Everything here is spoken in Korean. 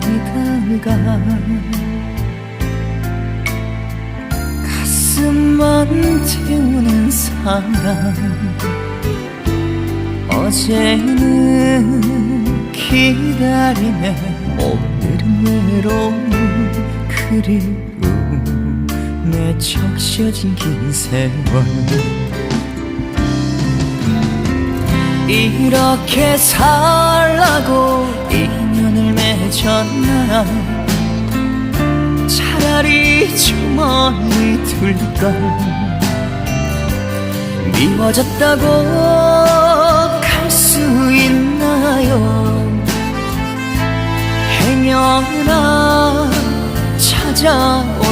기다리다가 가슴만 태우는 사랑 어제는 기다림에 오늘은 외로움. 그리움에 적셔진 긴 세월 이렇게 살라고 잊으셨나 차라리 주머니 둘걸. 미워졌다고 갈 수 있나요? 행여나 찾아올까봐